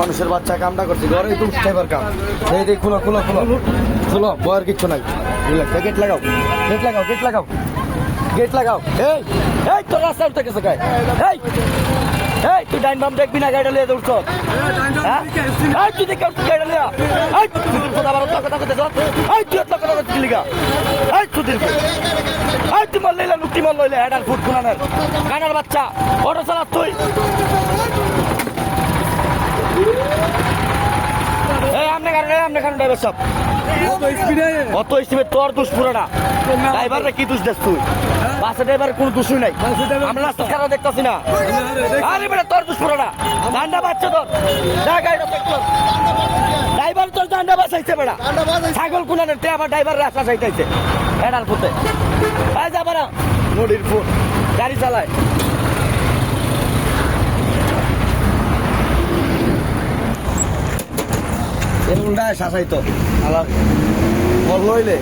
মানুষের বাচ্চা কামটা করছে ঘরে তো উঠতে কাম। এই দেখ খুলো খুলো খুলো। খুলো, বয়ের কিচ্ছু নাই। গেট লাগাও গেট লাগাও গেট লাগাও গেট লাগাও। এই এই, তোর রাস্তা উঠতে গেছে গায়ে এই এই, তুই ডাইন বাম দেখবি না, গাড়িটা লিয়ে দৌড়ছ? হ্যাঁ? এই, তুই দেখে গাড়িটা লিয়া? এই কথা বলো কথা কথা এই, তুই এত কথা করছিস লিগা এই, সুধীর। এই, তুই মাল লইলা লুটি মাল লইলে হেডার ফুট কুনানের কানার বাচ্চা, অটো চালাস তুই এই কারণে ড্রাইভার সব অত স্টিমে তোর দোষ পুরো না। ড্রাইভার কি দোষ দেস তুই? বাসে ড্রাইভার কোনো দোষই নাই। আমরা রাস্তা খারাপ দেখতেছি না। আরে বেটা তোর দোষ পুরো না। ডান্ডা বাচ্চা তোর। ড্রাইভার তোর ডান্ডা বাঁচাইছে বেটা। ছাগল কুনানের তে আবার ড্রাইভার রাস্তা চাইতেছে ফুটে আই যাবা না নদীর ফুট গাড়ি চালায়। এরকম শাসাইতো। আলাপ বল লইলে